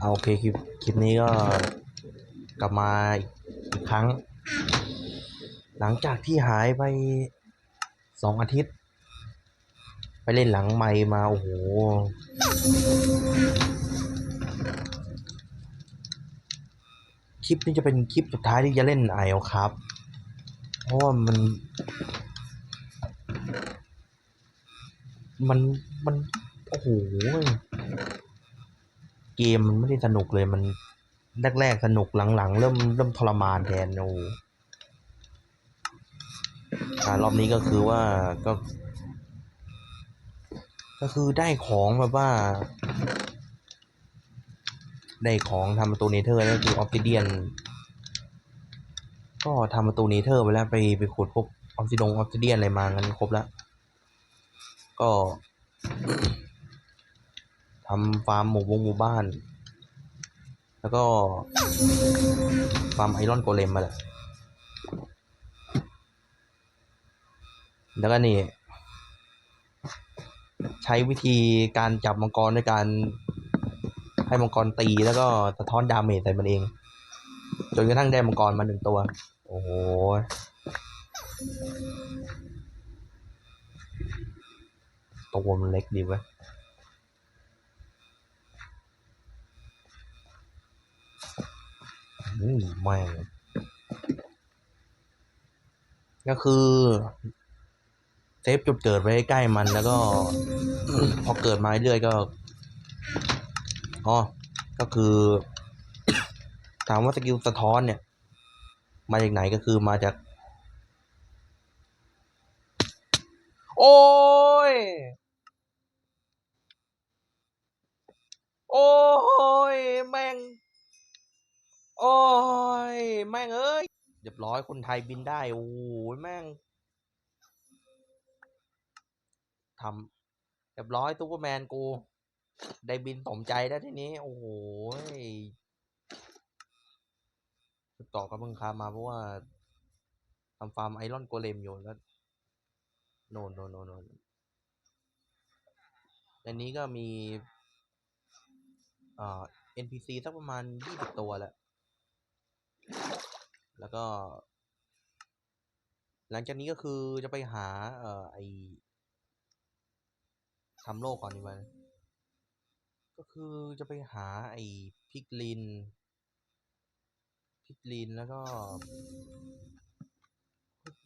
เอาโอเคคลิปคลิปนี้ก็กลับมาอีกครั้ง หลังจากที่หายไปสองอาทิตย์ ไปเล่นหลังไมค์มา โอ้โห คลิปนี้จะเป็นคลิปสุดท้ายที่จะเล่นไอเอลครับ เพราะว่ามัน มัน มัน โอ้โห เกมมันไม่ได้สนุกเลยมันแรกๆสนุกหลังๆ เริ่มเริ่มทรมานแทนโอ้โหอ่ารอบนี้ก็คือว่าก็ ก็คือได้ของแบบว่า ได้ของทำประตูเนเธอร์แล้วคือออฟซิเดียน ก็ทำประตูเนเธอร์ไปแล้วไปไปขุดพวกออฟซิดงออฟซิเดียนอะไรมางั้นครบแล้ว ก็ ทำฟาร์มหมู่วงหมู่บ้าน แล้วก็ฟาร์มไอรอนโกเลมมาแหละแล้วก็นี่ ใช้วิธีการจับมังกรด้วยการให้มังกรตีแล้วก็สะท้อนดาเมจใส่มันเอง จนกระทั่งได้มังกรมาหนึ่งตัว โอ้โหตัวมันเล็กดีเว้ย อืมแม่งก็คือเซฟจุดเกิดไว้ใกล้มันแล้วก็ พอเกิดมาเรื่อยก็อ๋อก็คือ ถามว่าสกิลสะท้อนเนี่ย มาจากไหนก็คือมาจาก โอ้ย โอ้ย แม่ง โอ้ย แม่งเอ้ยเรียบร้อยคนไทยบินได้ โอ้ยแม่งทำเรียบร้อยซูเปอร์แมนกู ได้บินสมใจแล้วทีนี้ โอ้โหต่อกับมึงคามาเพราะว่าทำฟาร์มไอรอนโกเลมอยู่แล้ว โนนโนนโนนโนนในนี้ก็มี เอ่า NPC สักประมาณยี่สิบตัวแหละ แล้วก็ หลังจากนี้ก็คือจะไปหา เอ่อไอทำโลกก่อนดีกว่าก็คือจะไปหาไอพิกลิน พิกลินแล้วก็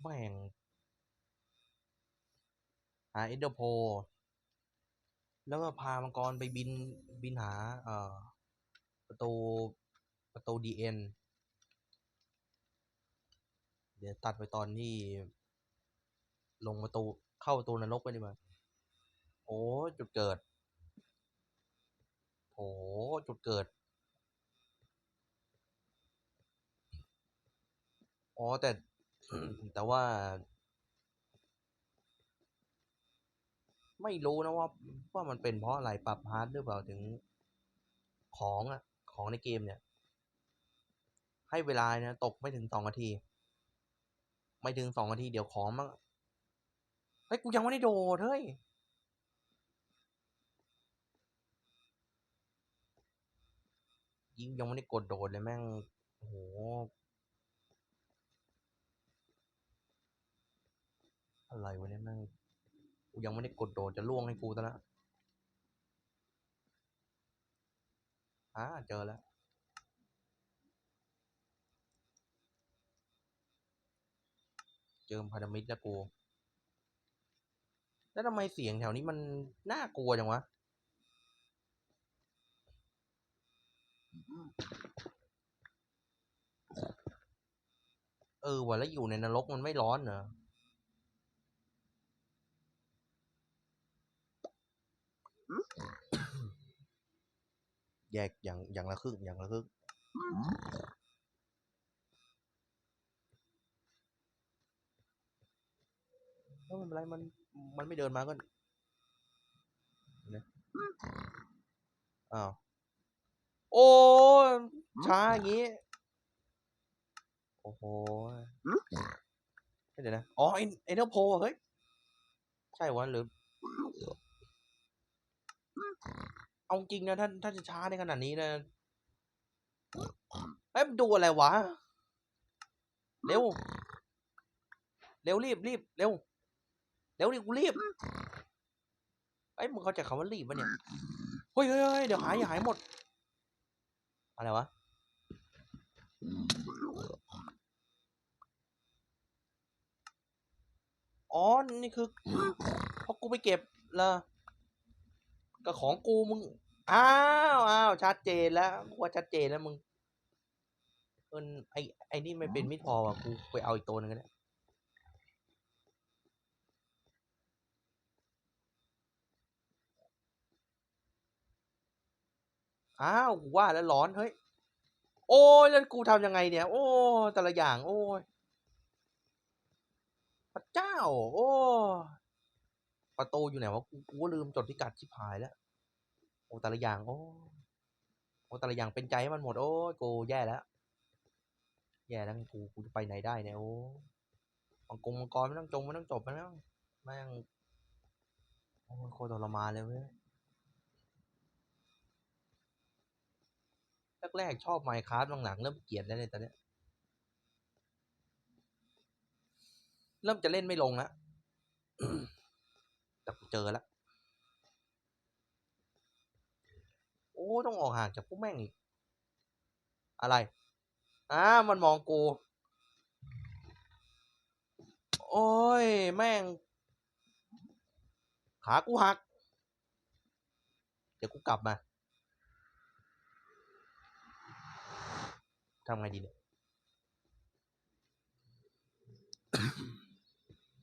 แม่งหาเอเดโพแล้วก็พามังกรไปบินบินหา เอ่อ ประตูประตูดีเอ็น ดี๋ยวตัดไปตอนที่ ลงประตูเข้าประตูนรกไปดีกว่าโอ้จุดเกิดโอ้จุดเกิดอ๋อแต่แต่ว่า ไม่รู้นะว่า ว่ามันเป็นเพราะอะไรปรับฮาร์ดหรือเปล่าถึงของอะของในเกมเนี่ย ให้เวลานี่ยตกไม่ถึงสองนาที ไม่ถึงสองนาทีเดี๋ยวของมันเฮ้ยกูยังไม่ได้โดดเฮ้ยยิงยังไม่ได้กดโดดเลยแม่งโอ้โหอะไรวะเนี่ยแม่งกูยังไม่ได้กดโดดจะล่วงให้กูซะแล้วอ่าเจอแล้ว เจอพันธมิตรแล้วกู แล้วทำไมเสียงแถวนี้มันน่ากลัวจังวะ เออว่ะแล้วอยู่ในนรกมันไม่ร้อนเหรอแยกอย่างอย่างละครึ่งอย่างละครึ่ง ไม่เป็นไรมันมันไม่เดินมาก็นี่ยอ้าวโอ้ช้าอย่างงี้ โอ้โหเดี๋ยวนะอ๋อไอไอเนอร์โพเฮ้ยใช่วะหรือเอาจริงนะถ้าถ้าจะช้าในขนาดนี้นะเอ้ยมันดูอะไรวะ เร็ว เร็วรีบรีบเร็ว เร็วดิกูรีบไอ้ยมึงเข้าใจคำว่ารีบปะเนี่ยเฮ้ยเฮ้ยเดี๋ยวหายอย่าหายหมด อะไรวะอ๋อ นี่คือพราะกูไปเก็บละก็ของกูมึง อ้าวอ้าวชัดเจนแล้วกูว่าชัดเจนแล้วมึงเอินไอไอนี่ไม่เป็นมิดพอว่ะกูไปเอาอีกตัวหนึงก็ได้ อ้าวกูว่าแล้วร้อนเฮ้ย โอ้ยแล้วกูทำยังไงเนี่ย โอ้ยแต่ละอย่าง โอ้ยพระเจ้า โอ้ยประตูอยู่ไหนวะกูกูลืมจดพิกัดชิบหายแล้ว โอ้แต่ละอย่าง โอ้โอ้แต่ละอย่างเป็นใจให้มันหมด โอ้ยกูแย่แล้ว แย่แล้วกูกูจะไปไหนได้เนี่ยโอ้มังกรมังกรไม่ต้องจงไม่ต้องจบไม่ต้องแม่งโอ้ยโคตรทรมานเลยเว้ย แรกๆชอบไมค์คราฟหลังๆเริ่มเกลียดแล้วเนี่ยตอนเนี้ยเริ่มจะเล่นไม่ลงแล้วแต่กูเจอแล้วโอ้ต้องออกห่างจากพวกแม่งอีก อะไรอ่ามันมองกู โอ้ย แม่ง ขากูหัก เดี๋ยวกูกลับมา ทำไงดีเนี่ย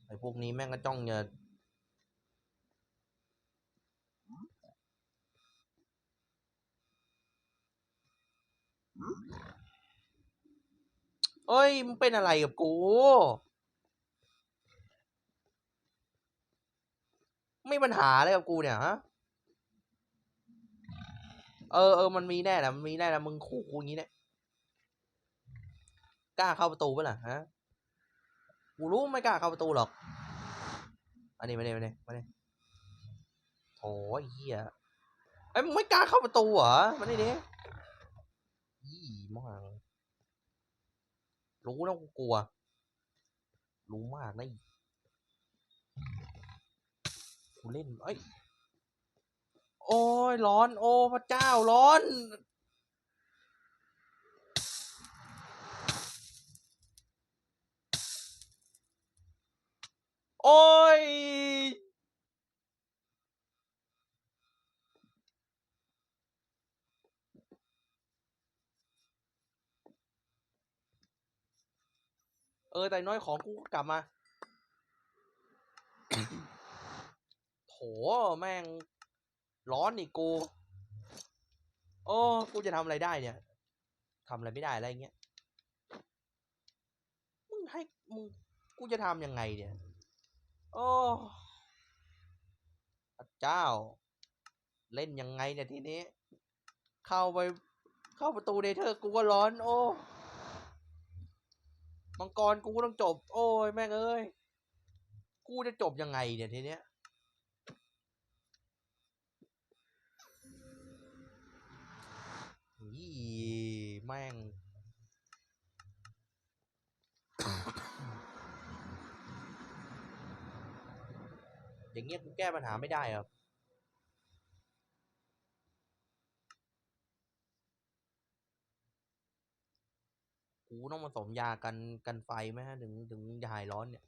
ไอ้พวกนี้แม่งก็จ้องจะเอ้ยมึงเป็นอะไรกับกู ไม่ปัญหาอะไรกับกูเนี่ยฮะเออเออมันมีแน่นะมันมีแน่นะมึงขู่กูอย่างนี้เนี่ย กล้าเข้าประตูปะล่ะฮะกูรู้ไม่กล้าเข้าประตูหรอก อันนี้มาเนี่ยมาเนี่ยมาเนี่ยโถ่เหี้ยไอ้มึงไม่กล้าเข้าประตูเหรอมานี่ดิยี่มากรู้นะกูกลัว รู้มากนะกูเล่นเอ้โอ้ยร้อน โอ้พระเจ้าร้อน โอ้ย เออ แต่น้อยของกูกลับมา โถ แม่ง ร้อนอีกกู โอ้กูจะทำอะไรได้เนี่ยทำอะไรไม่ได้อะไรเงี้ย มึงให้มึงกูจะทำยังไงเนี่ย โอ้พระเจ้า เล่นยังไงเนี่ยทีนี้ เข้าไป เข้าประตูเดเธอร์กูก็ร้อน โอ้มังกรกูก็ต้องจบ โอ้ยแม่งเอ้ย กูจะจบยังไงเนี่ยทีเนี้ยยี่แม่ง อย่างเงี้ยกูแก้ปัญหาไม่ได้ครับกูต้องผสมยากันกันไฟไหมฮะถึงถึงจะหายร้อนเนี่ย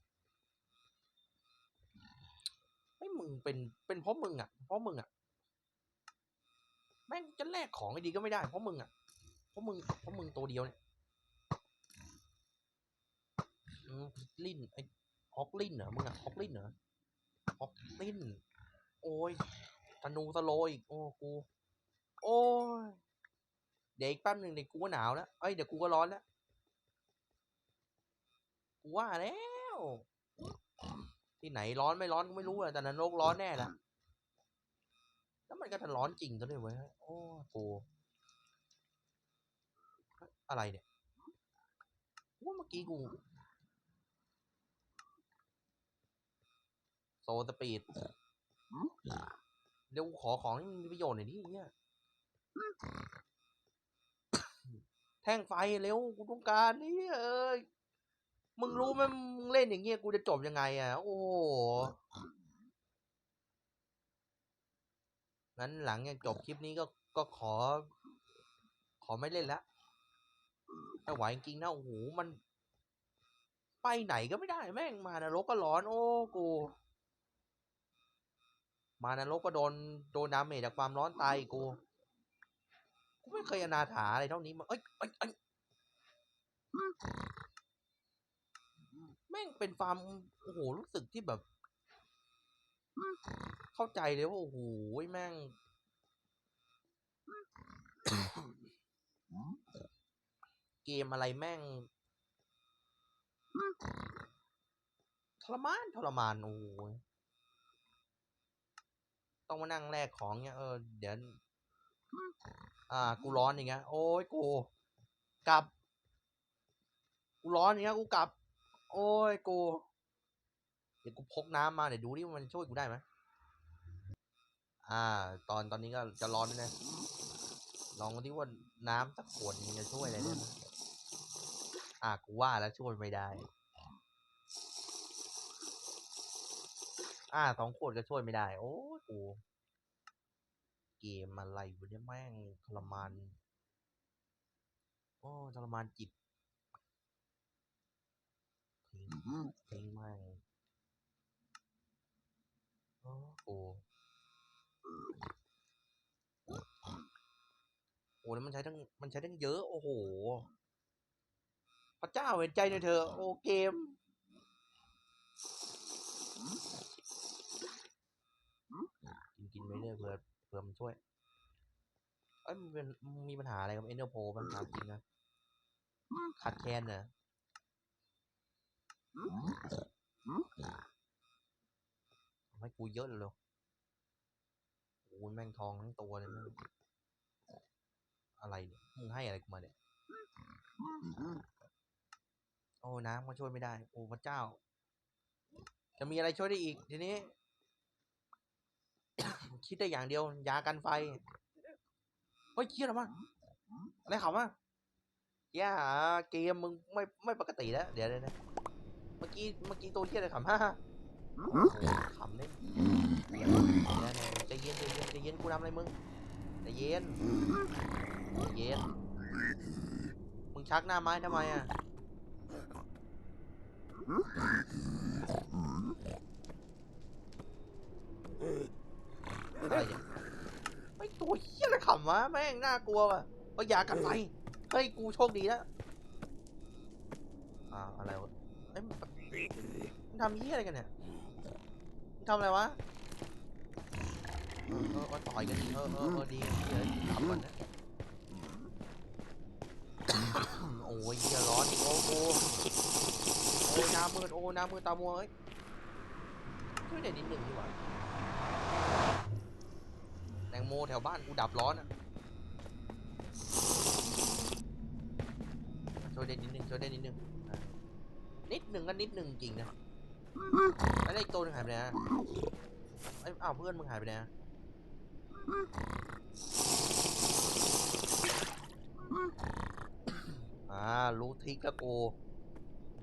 ไอ้ยมึงเป็นเป็นเพราะมึงอะ เพราะมึงอะแม่งจะแลกของไอ้ดีก็ไม่ได้ เพราะมึงอะเพราะมึงเพราะมึงตัวเดียวเนี่ยลินไอ้ฮอกลินเหรอมึงอะฮอกลินเหรอ ฮอกลินโอ้ยธนูสโลอีก โอ้กู โอ้ย เดี๋ยวอีกแป๊บหนึ่งเดี๋ยวกูก็หนาวแล้ว เอ้ย เดี๋ยวกูก็ร้อนแล้ว กูว่าแล้ว ที่ไหนร้อนไม่ร้อนกูไม่รู้อะแต่นรกร้อนแน่ละแล้วมันก็จะร้อนจริงซะด้วยเว้ย โอ้กูอะไรเนี่ยว่าเมื่อกี้กู โซสปีดเดี๋ยวกูขอของที่มีประโยชน์หน่อยดิเนี่ยแท่งไฟเร็วกูต้องการนี่เอ้ยมึงรู้ไหมมึงเล่นอย่างเงี้ยกูจะจบยังไง อะ โอ้โหงั้นหลังจากจบคลิปนี้ก็ก็ขอ ขอไม่เล่นละไม่ไหวจริงๆนะโอ้โหมัน ไปไหนก็ไม่ได้แม่งมานรกก็ร้อน โอ้กู มานรกก็โดนโดนดาเมจจากความร้อนตายกู กูไม่เคยอนาถาอะไรเท่านี้มาเอ้ยเอ้ยเอ้ยแม่งเป็นฟาร์มโอ้โหรู้สึกที่แบบ เข้าใจเลยว่าโอ้โหแม่งเกมอะไรแม่งทรมานทรมานโอ้โห ต้องมานั่งแลกของเนี้ยเออเดี๋ยวอ่า กูร้อนอย่างเงี้ยโอ้ยกูกลับ กูร้อนอย่างเงี้ยกูกลับ โอ้ยกูเดี๋ยวกูพกน้ำมาเดี๋ยวดูดิว่ามันช่วยกูได้ไหมอ่า ตอนตอนนี้ก็จะร้อนด้วยนะลองดูว่าน้ำสักขวดมันจะช่วยอะไรได้ไหมอ่ากูว่าแล้วช่วยไม่ได้ อ่าสองขวดก็ช่วยไม่ได้ โอ้ยกูเกมอะไรวะเนี่ยแม่งทรมาน โอ้ทรมานจิตทิ้งทิ้งแม่งโอ้กูโอ้แล้วมันใช้ทั้งมันใช้ทั้งเยอะ โอ้โห พระเจ้าเห็นใจในอยเธอ โอ้เกม กินกินไป เรื่อยเผื่อเผื่อมันช่วย เอ้ยมันเป็นมีปัญหาอะไรกับเอ็นเดอร์โพบ้างถามจริงนะขาดแคลนเหรอทำให้กูเยอะเลยหรอโอ้ยแม่งทองทั้งตัวเลยแม่งอะไรเนี่ยมึงให้อะไรกูมาเนี่ยโอ้น้ำก็ช่วยไม่ได้ โอ้พระเจ้า จะมีอะไรช่วยได้อีกทีนี้ คิดได้อย่างเดียวยากันไฟเฮ้ยเครียดหรอมั้งอะไรขำอะย่าเกมมึงไม่ไม่ปกติแล้วเดี๋ยวเดี๋ยวเดี๋ยวเมื่อกี้เมื่อกี้ตัวเครียดเลยขำฮ่าฮ่าโอ้โหขำเนี่ยเดี๋ยวเดี๋ยวใจเย็นใจเย็นใจเย็นกูทำอะไรมึงใจเย็นใจเย็นมึงชักหน้าไม้ทำไมอะ อะไรเนี่ยไม่ตัวเฮี้ยอะไรขำ วะแม่งน่ากลัวว่ะก็ยากันไฟเฮ้ยกูโชคดีแล้วอ่าอะไรวะเอ้ยมึงมึงทำเฮี้อะไรกันเนี่ยมึงทำอะไรวะเออเออต่อยกันดิเออเออเออดีเดี๋ยวกลับก่อนนะโอ้ยเหี้ยร้อนอีกโอ้โหโอ้ยน้ามืดโอ้น้ามืดตามัวเอ้ยช่วยเด็ดนิดหนึ่งดีกว่า งโมแถวบ้านกูดับร้อนอะช่วยได้นิดนึงช่วยได้นิดนึงอะนิดหนึ่งก็นิดหนึ่งจริงนะแล้วอีกตัวหนึงหายไปไหนอะเอ้อ้าวเพื่อนมึงหายไปไหนอะอ่ารู้ทิกแล้วกู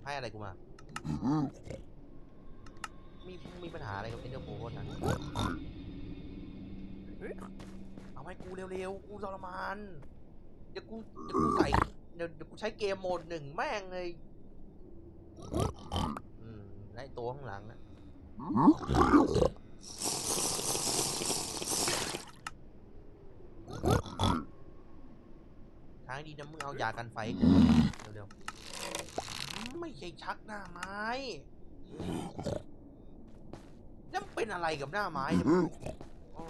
ให้อะไรกูมา มีมีปัญหาอะไรกับเอ็นเตอร์โพสนะ เอาให้กูเร็วๆ กูทรมาน เดี๋ยวกูเดี๋ยวกูใส่เดี๋ยวเดี๋ยวกูใช้เกมโหมดหนึ่งแม่งเลยอืมไล่ตัวข้างหลังนะทางดีนะมึงเอายากันไฟเร็วๆ ไม่ใช่ชักหน้าไม้แล้วมันเป็นอะไรกับหน้าไม้เนี่ยมึงโอ้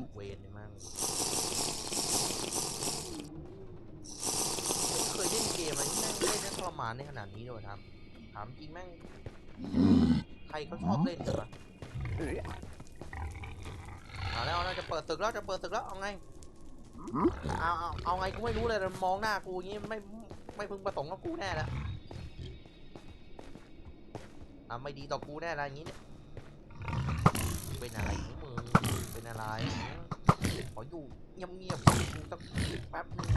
ย เวนเนี่ยมั่งไม่เคยเล่นเกมอะไรที่แม่งเล่นได้ท รมานในขนาดนี้ด้วยครับถามจริงแม่ง ใครเขาชอบเล่นกันวะเอาแล้วเอาจะเปิดตึกแล้วจะเปิดตึกแล้วเอาไงเอาเอาเอาไงกูไม่รู้เลยมองหน้ากูอย่างงี้ไม่ไม่พึงประสงค์กับกูแน่แล้วอะไม่ดีต่อกูแน่อะไรอย่างงี้เนี่ยเป็นอะไรของมึงเป็นอะไรขออยู่เงียบๆกูสักแป๊บนึง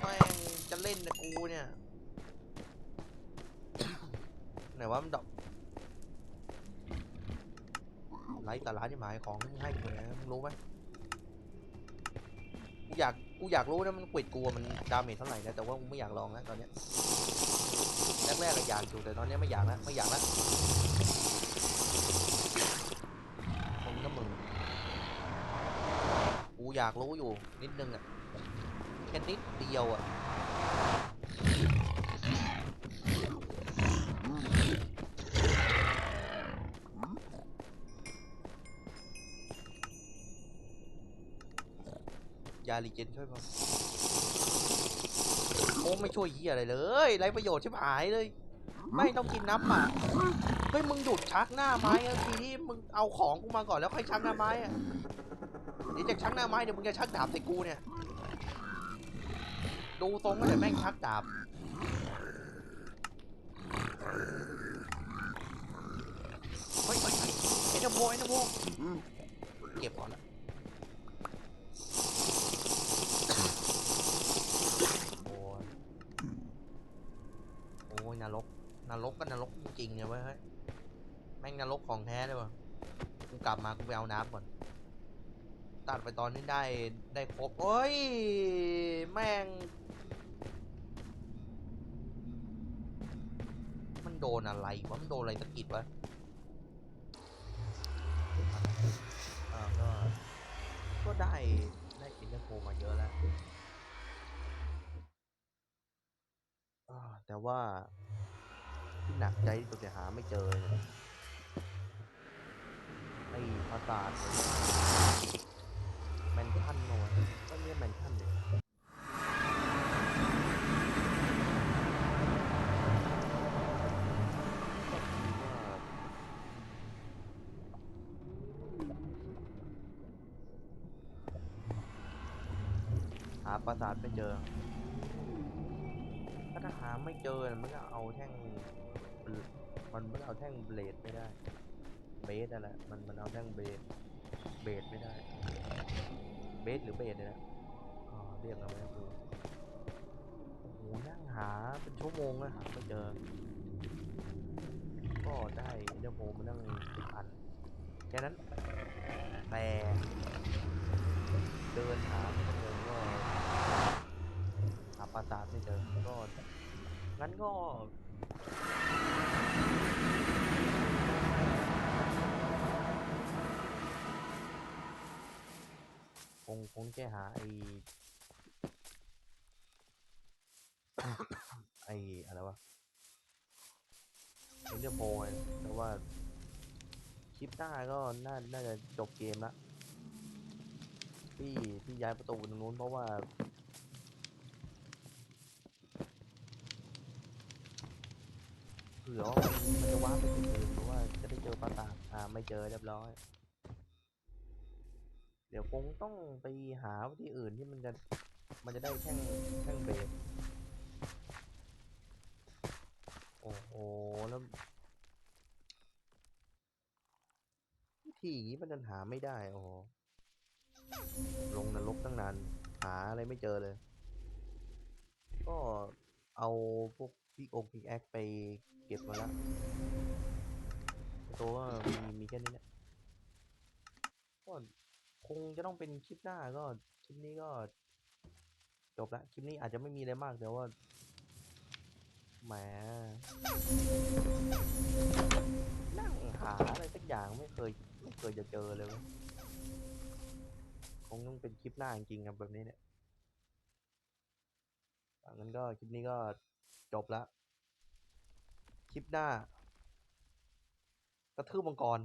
แม่งจะเล่นนะกูเนี่ย ไหนว่ามันดอกไร้สาระที่หมายของมึงให้กูนะมึงรู้ไหมกูอยากกูอยากรู้นะมันกวิดกูอะมันดาเมจเท่าไหร่นะแต่ว่ากูไม่อยากลองนะตอนเนี้ยแรกๆก็อยากอยู่แต่ตอนนี้ไม่อยากแล้วไม่อยากแล้วคนก็มึงกูอยากรู้อยู่นิดนึงอะ แค่นิดเดียวอะยาลีเจนช่วยมั้งโอ้ไม่ช่วยเฮียอะไรเลยไรประโยชน์ชิบหายเลย ไม่ต้องกินน้ำหมาเฮ้ยมึงหยุดชักหน้าไม้ทีที่มึงเอาของกูมาก่อนแล้วค่อยชักหน้าไม้อะเดี๋ยวจากชักหน้าไม้เดี๋ยวมึงจะชักดาบใส่กูเนี่ย ดูทรงก็เดี๋ยวแม่งชักดาบเฮ้ยเฮ้ยเฮ้ยไอ้นโมไอ้นโมเก็บก่อนละโอ้ยโอ้ยนรกนรกก็นรกจริงๆเนี่ยเว้ยแม่งนรกของแท้เลยวะกูกลับมากูไปเอาน้ำก่อนตัดไปตอนนี้ได้ได้ครบโอ้ย แม่ง มัน โดนอะไรวะมันโดนอะไรสะกิดวะอ่าก็ก็ได้ได้อินเตอร์โฟมาเยอะแล้วแต่ว่าที่หนักใจที่สุดเนี่ยหาไม่เจอเลยเนี่ยไอ้ปราสาทแมนชั่นโน่นก็เรียกแมนชั่นเลยหาปราสาทไม่เจอ ถ้าหาไม่เจอมันก็เอาแท่ง มันไม่เอาแท่งเบลดไม่ได้ เบสนั่นแหละมันมันเอาแท่งเบสเบสไม่ได้ เบสหรือเบสเนี่ยนะเรียกเอาไม่ถูกโอ้โหนั่งหาเป็นชั่วโมงเลยหาไม่เจอ ก็ได้เดโมมานั่งสิบอันแค่นั้นแต่เดินหาไม่เจอาปราสาทไม่เจอก็งั้นก็คงคงแค่หาไอไออะไรวะเอ็นเดอร์โพแต่ว่า คลิปหน้าก็น่าน่าจะจบเกมละที่ที่ย้ายประตูตรงนู้นเพราะว่า ผื่อว่ามันจะว้าไปจุดอื่นเพราะว่าจะได้เจอปราสาทอ่าไม่เจอเรียบร้อย เดี๋ยวคงต้องไปหาที่อื่นที่มันจะมันจะได้แท่งแท่งเบสโอ้โหแล้ววิธีอย่างนี้มันดันหาไม่ได้โอ้โหลงนรกตั้งนานหาอะไรไม่เจอเลย ก็เอาพวก พิกองพิกแอคไปเก็บมาแล้วตัวก็มีมีแค่นี้แหละก็คงจะต้องเป็นคลิปหน้าก็คลิปนี้ก็จบละคลิปนี้อาจจะไม่มีอะไรมากแต่ว่าแหมนั่งหาอะไรสักอย่างไม่เคยไม่เคยจะเจอเลยคงต้องเป็นคลิปหน้าจริงๆครับแบบนี้เนี่ยงั้นก็คลิปนี้ก็ จบแล้ว คลิปหน้า กระทืบมังกร